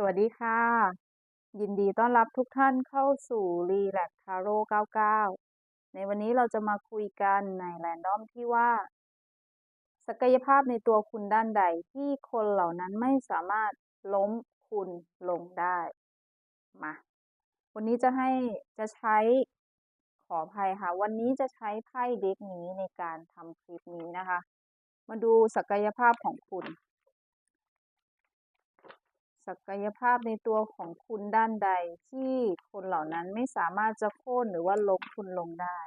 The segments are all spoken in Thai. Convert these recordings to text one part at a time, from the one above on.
สวัสดีค่ะ ยินดีต้อนรับทุกท่านเข้าสู่ Relax Tarot 99 ในวันนี้เราจะมาคุยกันในแรนดอมที่ว่า ศักยภาพในตัวคุณด้านใดที่คนเหล่านั้นไม่สามารถล้มคุณลงได้มาวันนี้จะให้จะใช้ขออภัยค่ะ วันนี้จะใช้ไพ่เด็กนี้ในการทำคลิปนี้นะคะ มาดูศักยภาพของคุณ ศักยภาพในตัวของคุณด้านใดที่คนเหล่านั้นไม่สามารถจะโค่นหรือว่าลบคุณลงได้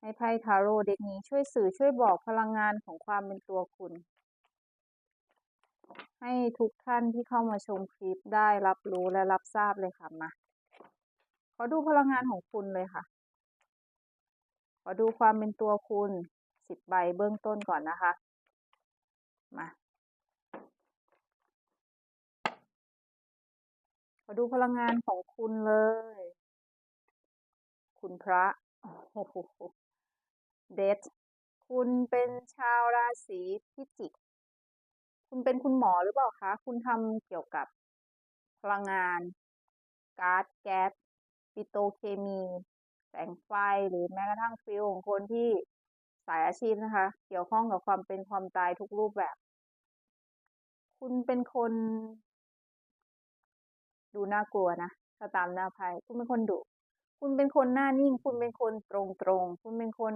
ให้ไพ่ทาโร่เด็กนี้ช่วยสื่อช่วยบอกพลังงานของความเป็นตัวคุณ ให้ทุกท่านที่เข้ามาชมคลิปได้รับรู้และรับทราบเลยค่ะมาขอดูพลังงานของคุณเลยค่ะ ขอดูความเป็นตัวคุณสิบใบเบื้องต้นก่อนนะคะ มา ขอดูพลังงานของคุณเลย คุณพระเดทคุณเป็นชาวราศีพิจิก คุณเป็นคุณหมอหรือเปล่าคะ คุณทำเกี่ยวกับพลังงาน ก๊าซแก๊สปิโตเคมี แสงไฟหรือแม้กระทั่งฟิลของคนที่สายอาชีพนะคะ เกี่ยวข้องกับความเป็นความตายทุกรูปแบบ คุณเป็นคน ดูน่ากลัวนะถ้าตามหน้าไพ่คุณเป็นคนดุคุณเป็นคนหน้านิ่ง คุณเป็นคนตรงตรงคุณเป็นคน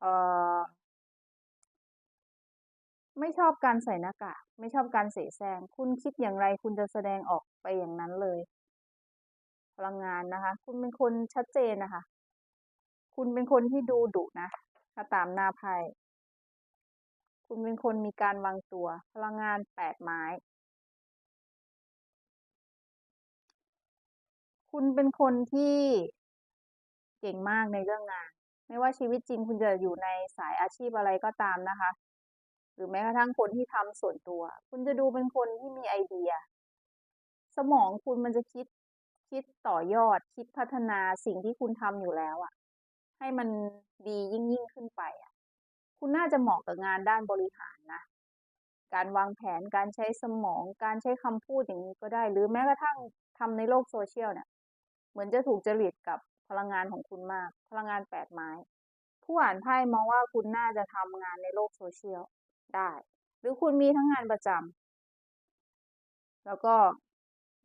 เอ่อ ไม่ชอบการใส่หน้ากากไม่ชอบการเสแสร้งคุณคิดอย่างไรคุณจะแสดงออกไปอย่างนั้นเลย พลังงานนะคะ คุณเป็นคนชัดเจนนะคะ คุณเป็นคนที่ดูดุนะถ้าตามหน้าไพ่คุณเป็นคนมีการวางตัว พลังงานแปดไม้ คุณเป็นคนที่เก่งมากในเรื่องงาน ไม่ว่าชีวิตจริงคุณจะอยู่ในสายอาชีพอะไรก็ตามนะคะ หรือแม้กระทั่งคนที่ทำส่วนตัว คุณจะดูเป็นคนที่มีไอเดีย สมองคุณมันจะคิดคิดต่อยอดคิดพัฒนาสิ่งที่คุณทำอยู่แล้วอะให้มันดียิ่งยิ่งขึ้นไปอะคุณน่าจะเหมาะกับงานด้านบริหารนะการวางแผนการใช้สมองการใช้คำพูดอย่างนี้ก็ได้ หรือแม้กระทั่งทำในโลกโซเชียลเนี่ย เหมือนจะถูกจริตกับพลังงานของคุณมาก พลังงานแปดไม้ ผู้อ่านไพ่มองว่าคุณน่าจะทำงานในโลกโซเชียลได้ หรือคุณมีทั้งงานประจำแล้วก็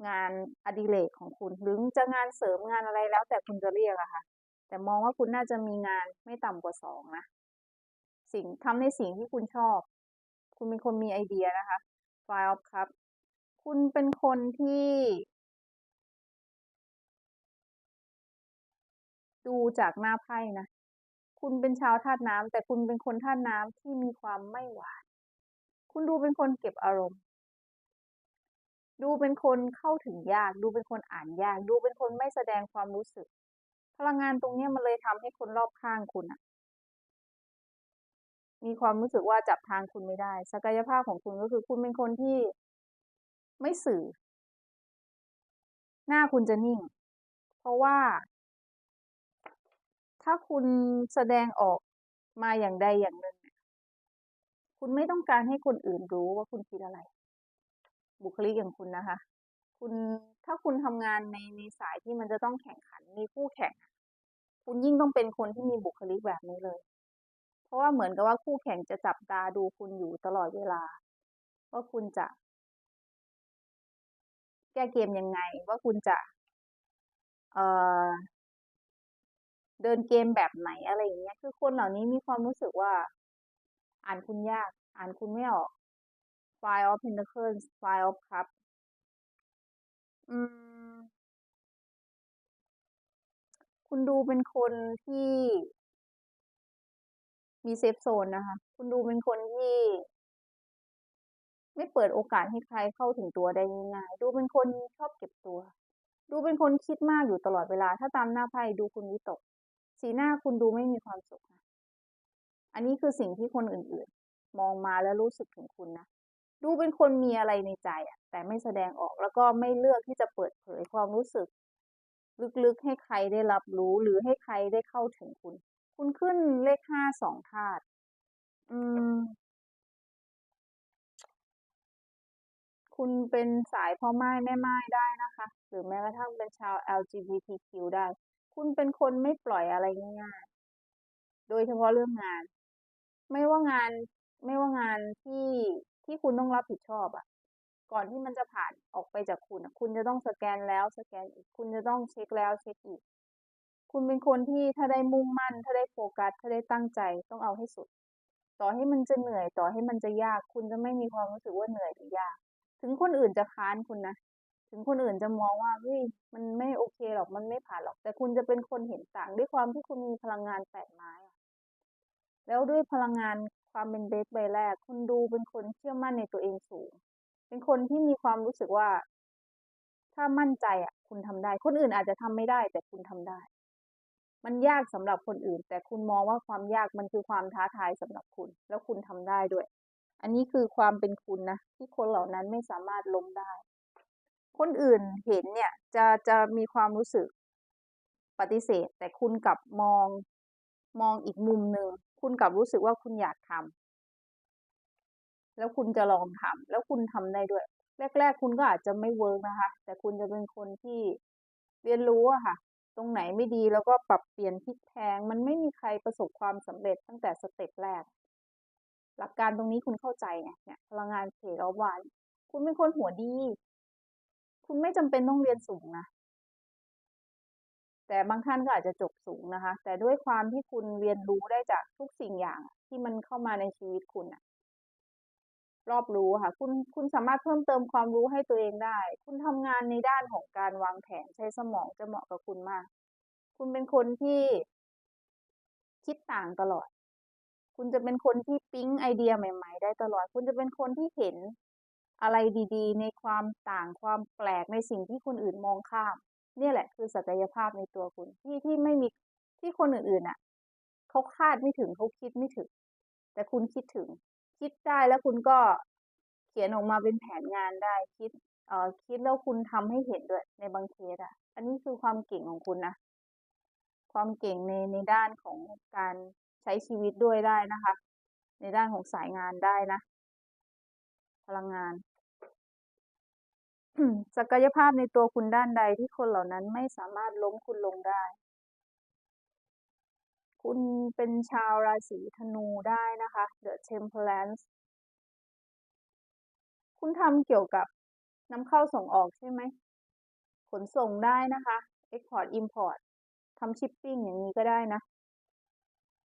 งานอดิเรกของคุณหรือจะงานเสริมงานอะไรแล้ว แต่คุณจะเรียกอะค่ะ แต่มองว่าคุณน่าจะมีงานไม่ต่ำกว่าสองนะ สิ่งทำในสิ่งที่คุณชอบ คุณเป็นคนมีไอเดียนะคะ File of Cup คุณเป็นคนที่ ดูจากหน้าไพ่นะ คุณเป็นชาวธาตุน้ำแต่คุณเป็นคนธาตุน้ำที่มีความไม่หวาน คุณดูเป็นคนเก็บอารมณ์ ดูเป็นคนเข้าถึงยาก ดูเป็นคนอ่านยาก ดูเป็นคนไม่แสดงความรู้สึก พลังงานตรงนี้มันเลยทำให้คนรอบข้างคุณอะมีความรู้สึกว่าจับทางคุณไม่ได้ ศักยภาพของคุณก็คือคุณเป็นคนที่ไม่สื่อ หน้าคุณจะนิ่ง เพราะว่า ถ้าคุณแสดงออกมาอย่างใดอย่างหนึ่ง คุณไม่ต้องการให้คนอื่นรู้ว่าคุณคิดอะไร บุคลิกอย่างคุณนะคะ คุณถ้าคุณทำงานในในสายที่มันจะต้องแข่งขันมีคู่แข่ง คุณยิ่งต้องเป็นคนที่มีบุคลิกแบบนี้เลย เพราะว่าเหมือนกับว่าคู่แข่งจะจับตาดูคุณอยู่ตลอดเวลา ว่าคุณจะ แก้เกมยังไง ว่าคุณจะ เอ่อ เดินเกมแบบไหนอะไรอย่างเงี้ย คือคนเหล่านี้มีความรู้สึกว่า อ่านคุณยาก อ่านคุณไม่ออก Five of Pentacles Five of Cup อืม คุณดูเป็นคนที่ มีเซฟโซนนะคะ คุณดูเป็นคนที่ ไม่เปิดโอกาสให้ใครเข้าถึงตัวได้ง่ายๆ ดูเป็นคนชอบเก็บตัว ดูเป็นคนคิดมากอยู่ตลอดเวลา ถ้าตามหน้าไพ่ดูคุณวิตก สีหน้าคุณดูไม่มีความสุขนะอันนี้คือสิ่งที่คนอื่นๆ มองมาแล้วรู้สึกถึงคุณนะดูเป็นคนมีอะไรในใจอะแต่ไม่แสดงออกแล้วก็ไม่เลือกที่จะเปิดเผยความรู้สึก ลึกๆให้ใครได้รับรู้หรือให้ใครได้เข้าถึงคุณ คุณขึ้นเลขห้าสองธาตุอืม คุณเป็นสายพ่อไม้แม่ไม้ได้นะคะ หรือแม้กระทั่งเป็นชาว LGBTQ ได้ คุณเป็นคนไม่ปล่อยอะไรง่ายๆ โดยเฉพาะเรื่องงาน ไม่ว่างานไม่ว่างานที่ที่คุณต้องรับผิดชอบอะก่อนที่มันจะผ่านออกไปจากคุณอะคุณจะต้องสแกนแล้วสแกนอีก คุณจะต้องเช็คแล้วเช็คอีก คุณเป็นคนที่ถ้าได้มุ่งมั่น ถ้าได้โฟกัส ถ้าได้ตั้งใจต้องเอาให้สุด ต่อให้มันจะเหนื่อยต่อให้มันจะยาก คุณจะไม่มีความรู้สึกว่าเหนื่อยหรือยาก ถึงคนอื่นจะค้านคุณนะ ถึงคนอื่นจะมองว่าเฮ้ยมันไม่โอเคหรอกมันไม่ผ่านหรอก แต่คุณจะเป็นคนเห็นต่างด้วยความที่คุณมีพลังงานแปดไม้อะแล้วด้วยพลังงานความเป็นเบสใบแรก คุณดูเป็นคนเชื่อมั่นในตัวเองสูง เป็นคนที่มีความรู้สึกว่า ถ้ามั่นใจอะ คุณทำได้ คนอื่นอาจจะทำไม่ได้ แต่คุณทำได้ มันยากสำหรับคนอื่น แต่คุณมองว่าความยากมันคือความท้าทายสำหรับคุณ แล้วคุณทำได้ด้วย อันนี้คือความเป็นคุณนะที่คนเหล่านั้นไม่สามารถล้มได้ คนอื่นเห็นเนี่ยจะจะมีความรู้สึกปฏิเสธ แต่คุณกลับมองมองอีกมุมหนึ่งคุณกลับรู้สึกว่าคุณอยากทำแล้วคุณจะลองทำแล้วคุณทำได้ด้วย แรก ๆ คุณก็อาจจะไม่เวิร์กนะคะ แต่คุณจะเป็นคนที่เรียนรู้อะค่ะ ตรงไหนไม่ดีแล้วก็ปรับเปลี่ยนพลิกแพลงมันไม่มีใครประสบความสำเร็จตั้งแต่สเต็ปแรก หลักการตรงนี้คุณเข้าใจเนี่ยพลังงานเขตวานคุณเป็นคนหัวดี คุณไม่จำเป็นต้องเรียนสูงนะแต่บางท่านก็อาจจะจบสูงนะคะ แต่ด้วยความที่คุณเรียนรู้ได้จากทุกสิ่งอย่างที่มันเข้ามาในชีวิตคุณอะรอบรู้ค่ะ คุณคุณสามารถเพิ่มเติมความรู้ให้ตัวเองได้ คุณทำงานในด้านของการวางแผนใช้สมองจะเหมาะกับคุณมาก คุณเป็นคนที่คิดต่างตลอด คุณจะเป็นคนที่ปิ๊งไอเดียใหม่ ๆ ได้ตลอด คุณจะเป็นคนที่เห็น อะไรดีๆ ในความต่างความแปลกในสิ่งที่คนอื่นมองข้าม เนี่ยแหละคือศักยภาพในตัวคุณที่ที่ไม่มีที่คนอื่นๆอะเขาคาดไม่ถึงเขาคิดไม่ถึง แต่คุณคิดถึง คิดได้แล้วคุณก็เขียนออกมาเป็นแผนงานได้คิดเอ่อคิดแล้วคุณทำให้เห็นด้วยในบางเคสอะ อันนี้คือความเก่งของคุณนะความเก่งในในด้านของการใช้ชีวิตด้วยได้นะคะ ในด้านของสายงานได้นะ พลังงาน ศักยภาพในตัวคุณด้านใดที่คนเหล่านั้นไม่สามารถล้มคุณลงได้ คุณเป็นชาวราศีธนูได้นะคะ The Temperance คุณทำเกี่ยวกับนำเข้าส่งออกใช่ไหม ขนส่งได้นะคะ Export Import ทำชิปปิ้งอย่างนี้ก็ได้นะ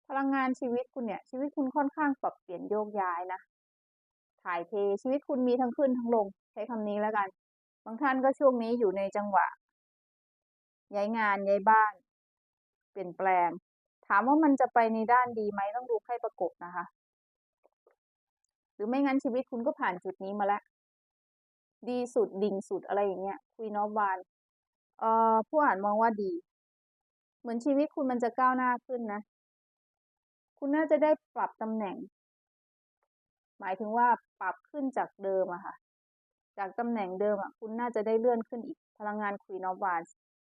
พลังงานชีวิตคุณเนี่ย ชีวิตคุณค่อนข้างปรับเปลี่ยนโยกย้ายนะ ถ่ายเทชีวิตคุณมีทั้งขึ้นทั้งลง ใช้คำนี้แล้วกัน บางท่านก็ช่วงนี้อยู่ในจังหวะย้ายงานย้ายบ้าน เปลี่ยนแปลง ถามว่ามันจะไปในด้านดีไหมต้องดูไพ่ประกบนะคะ หรือไม่งั้นชีวิตคุณก็ผ่านจุดนี้มาแล้ว ดีสุดดิ่งสุดอะไรอย่างเงี้ยคุยนอบวานเอ่อผู้อ่านมองว่าดี เหมือนชีวิตคุณมันจะก้าวหน้าขึ้นนะ คุณน่าจะได้ปรับตำแหน่ง หมายถึงว่าปรับขึ้นจากเดิมอะค่ะ จากตำแหน่งเดิมอะคุณน่าจะได้เลื่อนขึ้นอีกพลังงานคุยนอวาน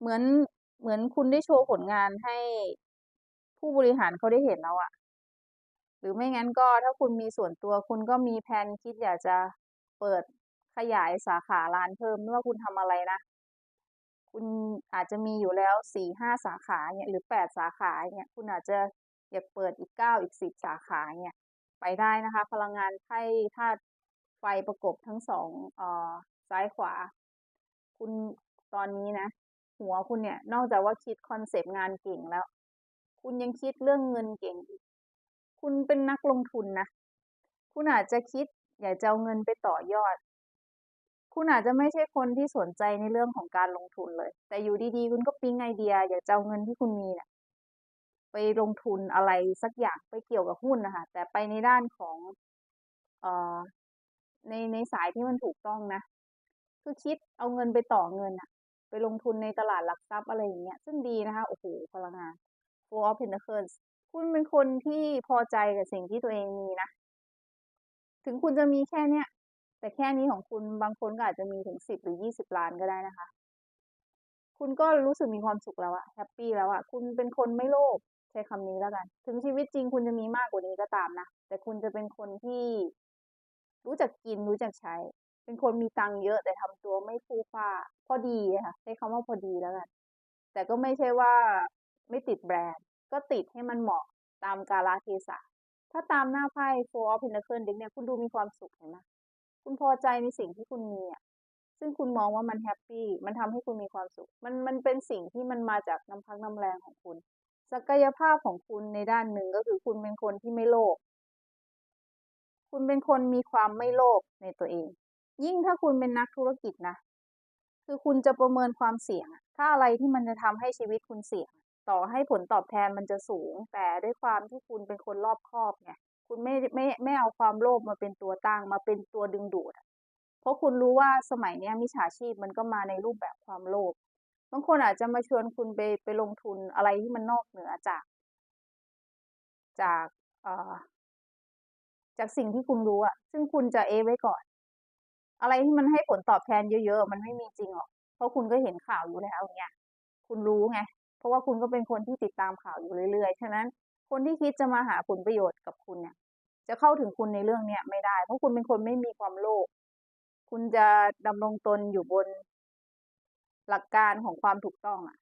เหมือนเหมือนคุณได้โชว์ผลงานให้ผู้บริหารเขาได้เห็นแล้วอะหรือไม่งั้นก็ถ้าคุณมีส่วนตัวคุณก็มีแผนคิดอยากจะเปิดขยายสาขาร้านเพิ่มไม่ว่าคุณทำอะไรนะ คุณอาจจะมีอยู่แล้วสี่ห้าสาขาเนี่ยหรือแปดสาขาเนี่ยคุณอาจจะอยากเปิดอีกเก้าอีกสิบสาขาเนี่ยไปได้นะคะ พลังงานไพ่ธาตุ ไฟประกบทั้งสองออซ้ายขวา คุณตอนนี้นะ หัวคุณเนี่ย นอกจากว่าคิดคอนเซปต์งานเก่งแล้ว คุณยังคิดเรื่องเงินเก่งอีกคุณเป็นนักลงทุนนะ คุณอาจจะคิดอยากจะเอาเงินไปต่อยอด คุณอาจจะไม่ใช่คนที่สนใจในเรื่องของการลงทุนเลย แต่อยู่ดีๆ คุณก็ปิ๊งไอเดีย อยากจะเอาเงินที่คุณมีเนี่ยไปลงทุนอะไรสักอย่างไปเกี่ยวกับหุ้นนะคะ แต่ไปในด้านของเอ่อ ในในสายที่มันถูกต้องนะ คือคิดเอาเงินไปต่อเงินอะไปลงทุนในตลาดหลักทรัพย์อะไรอย่างเงี้ย ซึ่งดีนะคะ โอ้โหพลังงาน Four of Pentacles คุณเป็นคนที่พอใจกับสิ่งที่ตัวเองมีนะ ถึงคุณจะมีแค่เนี้ย แต่แค่นี้ของคุณบางคนก็อาจจะมีถึงสิบหรือยี่สิบล้านก็ได้นะคะ คุณก็รู้สึกมีความสุขแล้วอะแฮปปี้แล้วอะคุณเป็นคนไม่โลภใช้คำนี้แล้วกัน ถึงชีวิตจริงคุณจะมีมากกว่านี้ก็ตามนะ แต่คุณจะเป็นคนที่ รู้จักกินรู้จักใช้ เป็นคนมีตังค์เยอะแต่ทำตัวไม่ฟู่ฟ้าพอดีค่ะใช้คำว่าพอดีแล้วกันแต่ก็ไม่ใช่ว่าไม่ติดแบรนด์ ก็ติดให้มันเหมาะตามกาลเทศะถ้าตามหน้าไพ่ Four of Pentacles เด็กเนี่ยคุณดูมีความสุขเห็นไหมคุณพอใจในสิ่งที่คุณมีอะซึ่งคุณมองว่ามันแฮปปี้มันทำให้คุณมีความสุข มันมันเป็นสิ่งที่มันมาจากน้ำพักน้ำแรงของคุณ ศักยภาพของคุณในด้านหนึ่งก็คือคุณเป็นคนที่ไม่โลภ คุณเป็นคนมีความไม่โลภในตัวเอง ยิ่งถ้าคุณเป็นนักธุรกิจนะ คือคุณจะประเมินความเสี่ยง ถ้าอะไรที่มันจะทำให้ชีวิตคุณเสี่ยง ต่อให้ผลตอบแทนมันจะสูง แต่ด้วยความที่คุณเป็นคนรอบคอบไงคุณไม่ไม่ไม่เอาความโลภมาเป็นตัวตั้งมาเป็นตัวดึงดูด เพราะคุณรู้ว่าสมัยนี้มิจฉาชีพมันก็มาในรูปแบบความโลภ บางคนอาจจะมาชวนคุณไปไปลงทุนอะไรที่มันนอกเหนือจาก จากเอ่อ จากสิ่งที่คุณรู้อะซึ่งคุณจะเอไว้ก่อน อะไรที่มันให้ผลตอบแทนเยอะๆ มันไม่มีจริงหรอก เพราะคุณก็เห็นข่าวอยู่แล้วเนี่ยคุณรู้ไง เพราะว่าคุณก็เป็นคนที่ติดตามข่าวอยู่เรื่อยๆ ฉะนั้นคนที่คิดจะมาหาผลประโยชน์กับคุณเนี่ย จะเข้าถึงคุณในเรื่องเนี้ยไม่ได้ เพราะคุณเป็นคนไม่มีความโลภ คุณจะดำรงตนอยู่บนหลักการของความถูกต้องอะ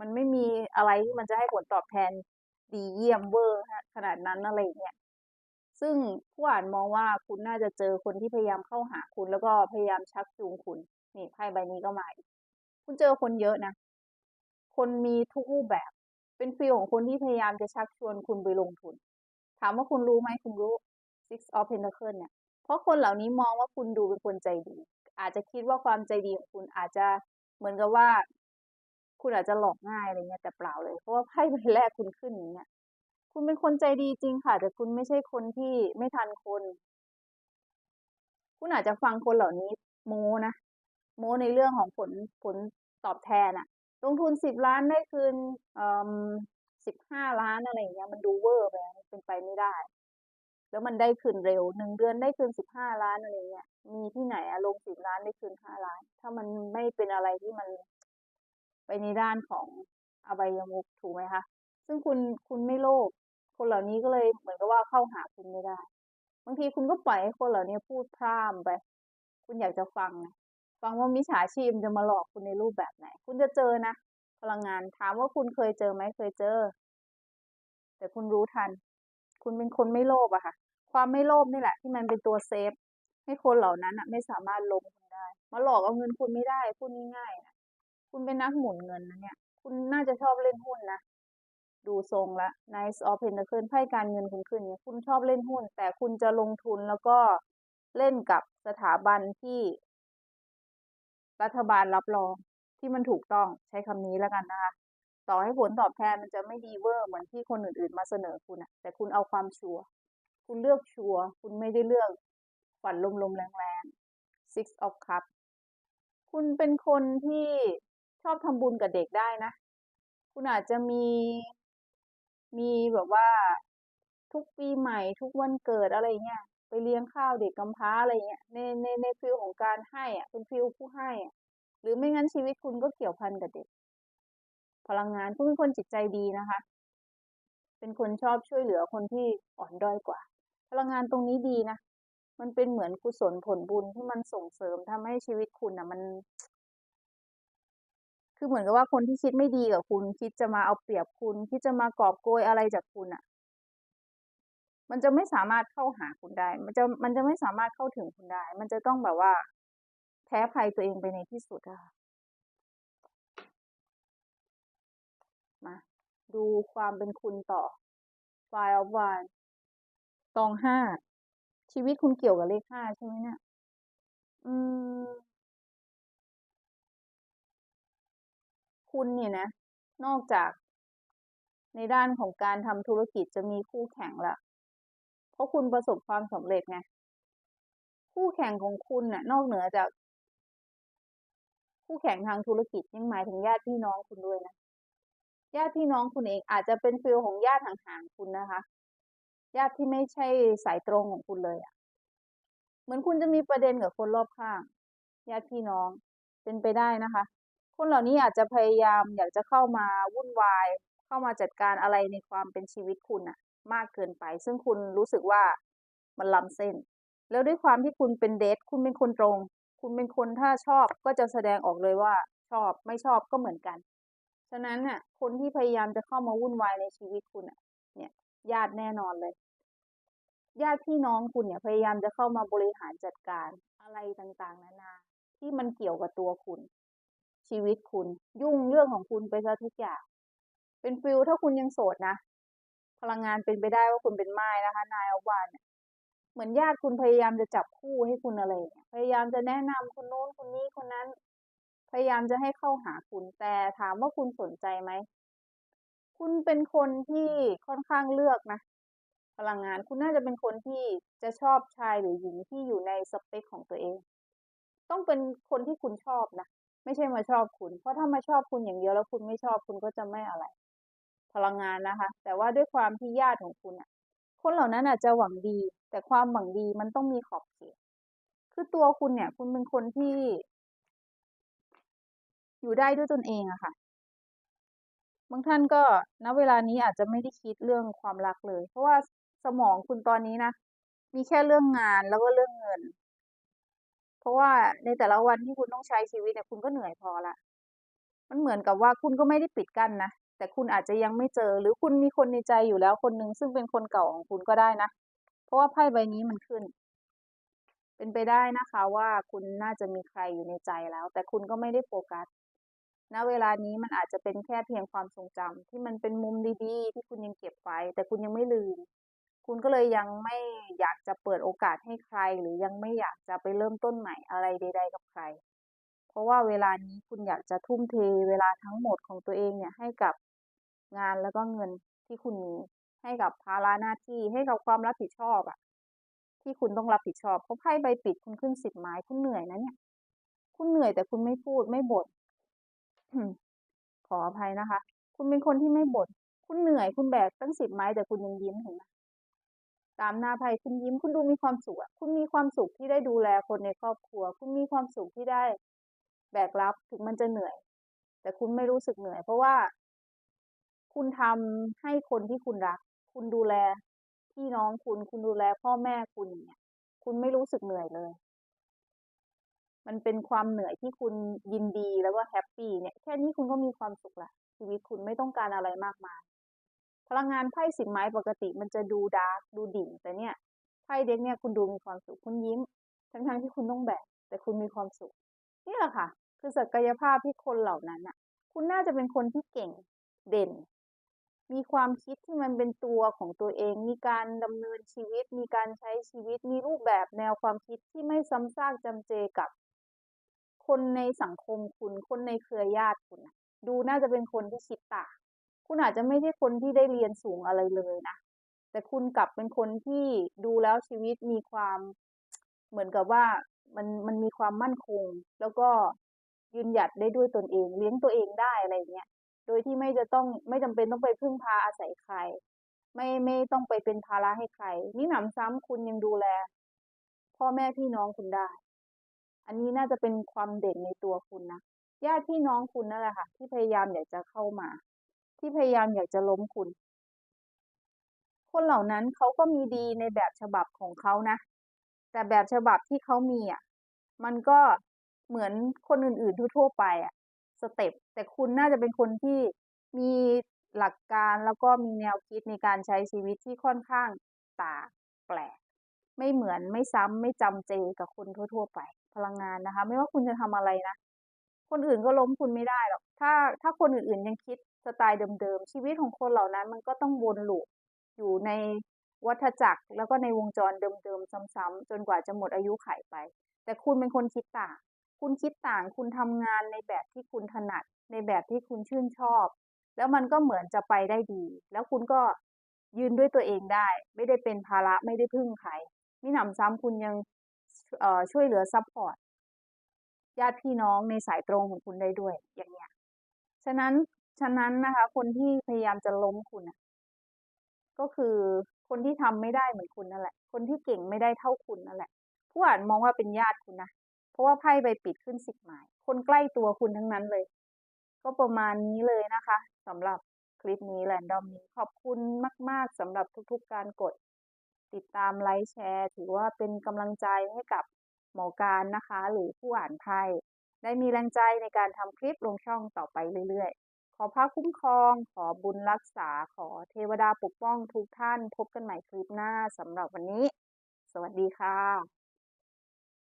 มันไม่มีอะไรที่มันจะให้ผลตอบแทนดีเยี่ยมเวอร์ขนาดนั้นอะไรเงี้ย ซึ่งผู้อ่านมองว่าคุณน่าจะเจอคนที่พยายามเข้าหาคุณ แล้วก็พยายามชักจูงคุณนี่ไพ่ใบนี้ก็มาอีกคุณเจอคนเยอะนะ คนมีทุกรูปแบบ เป็นฟีลของคนที่พยายามจะชักชวนคุณไปลงทุน ถามว่าคุณรู้ไหมคุณรู้ Six of Pentacles เนี่ย เพราะคนเหล่านี้มองว่าคุณดูเป็นคนใจดี อาจจะคิดว่าความใจดีของคุณอาจจะเหมือนกับว่า คุณอาจจะหลอกง่ายอะไรเงี้ยแต่เปล่าเลย เพราะว่าไพ่ใบแรกคุณขึ้นอย่างเงี้ย คุณเป็นคนใจดีจริงค่ะ แต่คุณไม่ใช่คนที่ไม่ทันคน คุณอาจจะฟังคนเหล่านี้โมนะ โมในเรื่องของผลผลตอบแทนอะลงทุนสิบล้านได้คืนอ่อสิบห้าล้านอะไรอย่างเงี้ย มันดูเวอร์ไปมันเป็นไปไม่ได้ แล้วมันได้คืนเร็วหนึ่งเดือนได้คืนสิบห้าล้านอะไรเงี้ย มีที่ไหนอะลงสิบล้านได้คืนห้าล้าน ถ้ามันไม่เป็นอะไรที่มันไปในด้านของอบายมุขถูกไหมคะ ซึ่งคุณคุณไม่โลภคนเหล่านี้ก็เลยเหมือนกับว่าเข้าหาคุณไม่ได้ บางทีคุณก็ปล่อยให้คนเหล่านี้พูดพร่ำไป คุณอยากจะฟังไงฟังว่ามิจฉาชีพจะมาหลอกคุณในรูปแบบไหน คุณจะเจอนะพลังงานถามว่าคุณเคยเจอไหมเคยเจอ แต่คุณรู้ทัน คุณเป็นคนไม่โลภอะค่ะ ความไม่โลภนี่แหละ ที่มันเป็นตัวเซฟ ให้คนเหล่านั้นอะไม่สามารถล้มคุณได้ มาหลอกเอาเงินคุณไม่ได้พูดง่ายๆนะคุณเป็นนักหมุนเงินนะเนี่ย คุณน่าจะชอบเล่นหุ้นนะ ดูทรงละ Nice of Pentacle ไพ่การเงินคุณขึ้นเนี่ยคุณชอบเล่นหุ้น แต่คุณจะลงทุนแล้วก็เล่นกับสถาบันที่ รัฐบาลรับรองที่มันถูกต้องใช้คำนี้แล้วกันนะคะ ต่อให้ผลตอบแทนมันจะไม่ดีเวอร์เหมือนที่คนอื่นๆ มาเสนอคุณอะแต่คุณเอาความชัวร์คุณเลือกชัวร์คุณไม่ได้เลือกฝันลมๆแรงๆ Six of Cups คุณเป็นคนที่ชอบทำบุญกับเด็กได้นะ คุณอาจจะมี มีแบบว่าทุกปีใหม่ทุกวันเกิดอะไรเงี้ยไปเลี้ยงข้าวเด็กกำพร้าอะไรเงี้ยในในในฟิลของการให้อะเป็นฟิลผู้ให้อะหรือไม่งั้นชีวิตคุณก็เกี่ยวพันกับเด็ก พลังงานคุณเป็นคนจิตใจดีนะคะ เป็นคนชอบช่วยเหลือคนที่อ่อนด้อยกว่า พลังงานตรงนี้ดีนะมันเป็นเหมือนกุศลผลบุญที่มันส่งเสริมทำให้ชีวิตคุณอะ มัน คือเหมือนกับว่าคนที่คิดไม่ดีกับคุณ คิดจะมาเอาเปรียบคุณ คิดจะมากอบโกยอะไรจากคุณอะ มันจะไม่สามารถเข้าหาคุณได้ มันจะมันจะไม่สามารถเข้าถึงคุณได้ มันจะต้องแบบว่าแพ้ภัยตัวเองไปในที่สุดอะ่ะมาดูความเป็นคุณต่อ Five of Wands ตองห้าชีวิตคุณเกี่ยวกับเลขห้าใช่ไหมเนี่ยอืม คุณเนี่ยนะ นอกจากในด้านของการทำธุรกิจจะมีคู่แข่งละเพราะคุณประสบความสำเร็จไงคู่แข่งของคุณน่ะ นอกเหนือจาก คู่แข่งทางธุรกิจยังหมายถึงญาติพี่น้องคุณด้วยนะญาติพี่น้องคุณเองอาจจะเป็นฟิลของญาติห่างๆคุณนะคะ ญาติที่ไม่ใช่สายตรงของคุณเลยอะ่ะ เหมือนคุณจะมีประเด็นกับคนรอบข้าง ญาติพี่น้องเป็นไปได้นะคะ คนเหล่านี้อาจจะพยายามอยากจะเข้ามาวุ่นวาย เข้ามาจัดการอะไรในความเป็นชีวิตคุณอะมากเกินไป ซึ่งคุณรู้สึกว่ามันล้ำเส้น แล้วด้วยความที่คุณเป็นเดทคุณเป็นคนตรง คุณเป็นคนถ้าชอบก็จะแสดงออกเลยว่าชอบไม่ชอบก็เหมือนกัน ฉะนั้นน่ะ คนที่พยายามจะเข้ามาวุ่นวายในชีวิตคุณอะ เนี่ยญาติแน่นอนเลย ญาติพี่น้องคุณเนี่ย พยายามจะเข้ามาบริหารจัดการอะไรต่างๆ นานาที่มันเกี่ยวกับตัวคุณ ชีวิตคุณ ยุ่งเรื่องของคุณไปซะทุกอย่าง เป็นฟิลถ้าคุณยังโสดนะ พลังงานเป็นไปได้ว่าคุณเป็นไม้นะคะ นายอวานเหมือนญาติคุณพยายามจะจับคู่ให้คุณอะไรพยายามจะแนะนำคนโน้นคนนี้คนนั้น พยายามจะให้เข้าหาคุณแต่ถามว่าคุณสนใจไหมคุณเป็นคนที่ค่อนข้างเลือกนะ พลังงานคุณน่าจะเป็นคนที่จะชอบชายหรือหญิงที่อยู่ในสเปคของตัวเอง ต้องเป็นคนที่คุณชอบนะ ไม่ใช่มาชอบคุณ เพราะถ้ามาชอบคุณอย่างเดียวแล้วคุณไม่ชอบคุณก็จะไม่อะไร พลังงานนะคะ แต่ว่าด้วยความที่ญาติของคุณอะคนเหล่านั้นอาจจะหวังดี แต่ความหวังดีมันต้องมีขอบเขต คือตัวคุณเนี่ย คุณเป็นคนที่ อยู่ได้ด้วยตนเองอะค่ะ บางท่านก็ณเวลานี้อาจจะไม่ได้คิดเรื่องความรักเลย เพราะว่าสมองคุณตอนนี้นะมีแค่เรื่องงานแล้วก็เรื่องเงิน เพราะว่าในแต่ละวันที่คุณต้องใช้ชีวิตเนี่ยคุณก็เหนื่อยพอละมันเหมือนกับว่าคุณก็ไม่ได้ปิดกั้นนะแต่คุณอาจจะยังไม่เจอ หรือคุณมีคนในใจอยู่แล้วคนหนึ่งซึ่งเป็นคนเก่าของคุณก็ได้นะ เพราะว่าไพ่ใบนี้มันขึ้น เป็นไปได้นะคะ ว่าคุณน่าจะมีใครอยู่ในใจแล้ว แต่คุณก็ไม่ได้โฟกัสณเวลานี้มันอาจจะเป็นแค่เพียงความทรงจำที่มันเป็นมุมดีๆ ที่คุณยังเก็บไว้ แต่คุณยังไม่ลืม คุณก็เลยยังไม่อยากจะเปิดโอกาสให้ใคร หรือยังไม่อยากจะไปเริ่มต้นใหม่อะไรใด ๆ กับใคร เพราะว่าเวลานี้คุณอยากจะทุ่มเทเวลาทั้งหมดของตัวเองเนี่ยให้กับงานแล้วก็เงินที่คุณมีให้กับภาระหน้าที่ให้กับความรับผิดชอบอะที่คุณต้องรับผิดชอบเพราะไพ่ใบปิดคุณขึ้นสิบไม้คุณเหนื่อยนะเนี่ย คุณเหนื่อยแต่คุณไม่พูดไม่บ่นขออภัยนะคะ คุณเป็นคนที่ไม่บ่นคุณเหนื่อยคุณแบกตั้งสิบไม้แต่คุณยังยิ้มเห็นไหม ตามหน้าไพ่คุณยิ้มคุณดูมีความสุขคุณมีความสุขที่ได้ดูแลคนในครอบครัว คุณมีความสุขที่ได้แบกรับถึงมันจะเหนื่อย แต่คุณไม่รู้สึกเหนื่อย เพราะว่า คุณทำให้คนที่คุณรัก คุณดูแลพี่น้องคุณ คุณดูแลพ่อแม่คุณเงี้ยคุณไม่รู้สึกเหนื่อยเลย มันเป็นความเหนื่อยที่คุณยินดีแล้วก็แฮปปี้เนี่ยแค่นี้คุณก็มีความสุขละชีวิตคุณไม่ต้องการอะไรมากมาย พลังงานไพ่สิบไม้ปกติมันจะดูดาร์กดูดิ่ง แต่เนี่ยไพ่เด็กเนี่ยคุณดูมีความสุขคุณยิ้ม ทั้งๆที่คุณต้องแบกแต่คุณมีความสุข นี่แหละค่ะ คือศักยภาพที่คนเหล่านั้นน่ะคุณน่าจะเป็นคนที่เก่งเด่น มีความคิดที่มันเป็นตัวของตัวเอง มีการดำเนินชีวิต มีการใช้ชีวิต มีรูปแบบแนวความคิดที่ไม่ซ้ำซากจำเจกับ คนในสังคมคุณ คนในเครือญาติคุณดูน่าจะเป็นคนที่คิดต่าง คุณอาจจะไม่ใช่คนที่ได้เรียนสูงอะไรเลยนะ แต่คุณกลับเป็นคนที่ดูแล้วชีวิตมีความเหมือนกับว่ามันมันมีความมั่นคง แล้วก็ยืนหยัดได้ด้วยตนเอง เลี้ยงตัวเองได้อะไรเงี้ยโดยที่ไม่จะต้องไม่จำเป็นต้องไปพึ่งพาอาศัยใคร ไม่ไม่ต้องไปเป็นภาระให้ใครมิหนำซ้ำคุณยังดูแล พ่อแม่พี่น้องคุณได้ อันนี้น่าจะเป็นความเด่นในตัวคุณนะญาติพี่น้องคุณนั่นแหละค่ะ ที่พยายามอยากจะเข้ามา ที่พยายามอยากจะล้มคุณ คนเหล่านั้นเขาก็มีดีในแบบฉบับของเขานะ แต่แบบฉบับที่เขามีอะ มันก็เหมือนคนอื่นๆทั่วๆไปอะ สเต็ป แต่คุณน่าจะเป็นคนที่มีหลักการแล้วก็มีแนวคิดในการใช้ชีวิตที่ค่อนข้างต่างแปลก ไม่เหมือนไม่ซ้ำไม่จำเจกับคนทั่ว ๆ ไป พลังงานนะคะ ไม่ว่าคุณจะทำอะไรนะ คนอื่นก็ล้มคุณไม่ได้หรอก ถ้าถ้าคนอื่นๆยังคิด สไตล์เดิมๆชีวิตของคนเหล่านั้นมันก็ต้องวน loop อยู่ในวัฏจักรแล้วก็ในวงจรเดิมๆซ้ำๆจนกว่าจะหมดอายุขัยไป แต่คุณเป็นคนคิดต่าง คุณคิดต่าง คุณทำงานในแบบที่คุณถนัด ในแบบที่คุณชื่นชอบ แล้วมันก็เหมือนจะไปได้ดี แล้วคุณก็ยืนด้วยตัวเองได้ ไม่ได้เป็นภาระไม่ได้พึ่งใครมิหนำซ้ำคุณยังเอ่อช่วยเหลือซัปพอร์ตญาติพี่น้องในสายตรงของคุณได้ด้วยอย่างเงี้ย ฉะนั้น ฉะนั้นนะคะ คนที่พยายามจะล้มคุณน่ะก็คือคนที่ทำไม่ได้เหมือนคุณนั่นแหละ คนที่เก่งไม่ได้เท่าคุณนั่นแหละ ผู้อ่านมองว่าเป็นญาติคุณนะเพราะว่าไพ่ใบปิดขึ้นสิบไม้คนใกล้ตัวคุณทั้งนั้นเลย ก็ประมาณนี้เลยนะคะสำหรับคลิปนี้ random นี้ขอบคุณมาก ๆสำหรับทุกๆการกด ติดตามไลก์แชร์ ถือว่าเป็นกำลังใจให้กับหมอการนะคะ หรือผู้อ่านไพ่ได้มีแรงใจในการทำคลิปลงช่องต่อไปเรื่อยๆ อพระคุ้มครอง ขอบุญรักษา ขอเทวดาปกป้องทุกท่าน พบกันใหม่คลิปหน้าสำหรับวันนี้ สวัสดีค่ะ